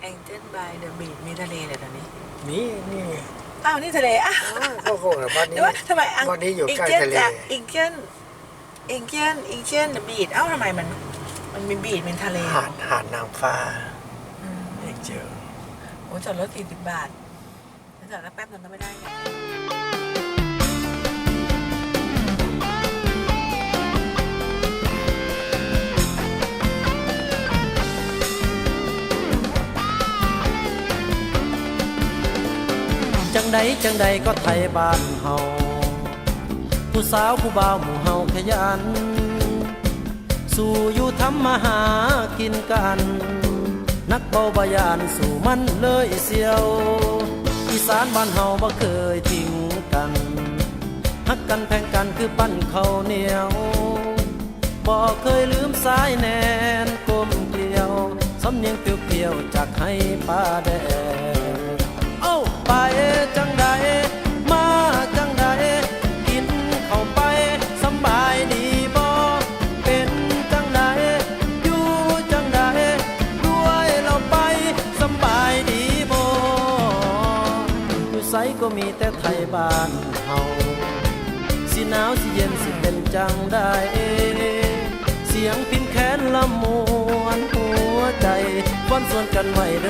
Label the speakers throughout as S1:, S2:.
S1: แองเจิลบายเดอะบีชมีทะเลเลยตอนนี้
S2: นี่นี่ไง
S1: อ้าวนี่ทะเลอ้าว
S2: อ้าวก็คงแบบบ้าน
S1: แต่
S2: นี้
S1: ว่าทำไมอัง
S2: บ้านนี้อยู่ใกล้
S1: เจิล
S2: ทะเล
S1: จากอิงเจิลอิงเจิลอิงเจิลเดอะบีชเอ้าทำไมมัน มันมีบีชเป็นทะเล
S2: หาดหาดนางฟ้า
S1: อืม
S2: เอกเจอ
S1: โอ้จอดรถสี่สิบบาทแล้วจอดแล้วแป๊บนึงก็ไม่ได้
S3: ใดจังใดก็ไทยบ้านเฮาผู้สาวผู้บ่าวหมู่เฮาขยัน สู่อยู่ทำมาหากินกัน นักเบาบายานสู่มันเลยเสียว อีสานบ้านเฮาบ่เคยทิ้งกันฮักกันแพงกันคือปั้นข้าวเหนียวบ่เคยลืมสายแนนกลมเกลียวสำเนียงเปรี้ยวๆจากให้ป้าแดง ก็มีแต่ไทยบ้านเฮาสิหนาวสิเย็นสิเป็นจังได้ เสียงพินแขนละมวนหัวใจฟ้อนส่วนกันไว้เด้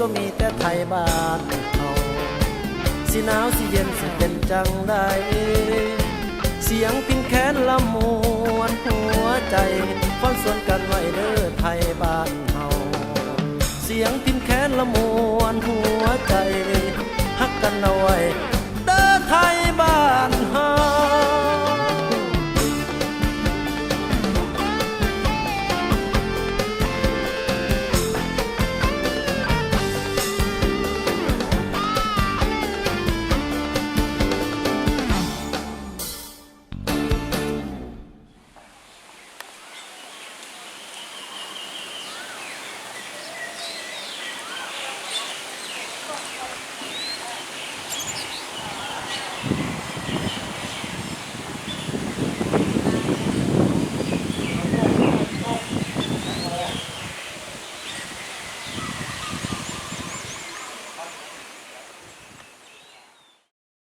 S3: ก็มีแต่ไทยบ้านเขาสิหนาวสิเย็นสิเป็นจังใดเสียงพินแค้นละมวนหัวใจฟังส่วนกันไว้เด้อไทยบ้านเฮาเสียงพินแค้นละมวนหัวใจฮักกันเอาไว้เด้อไทยบ้าน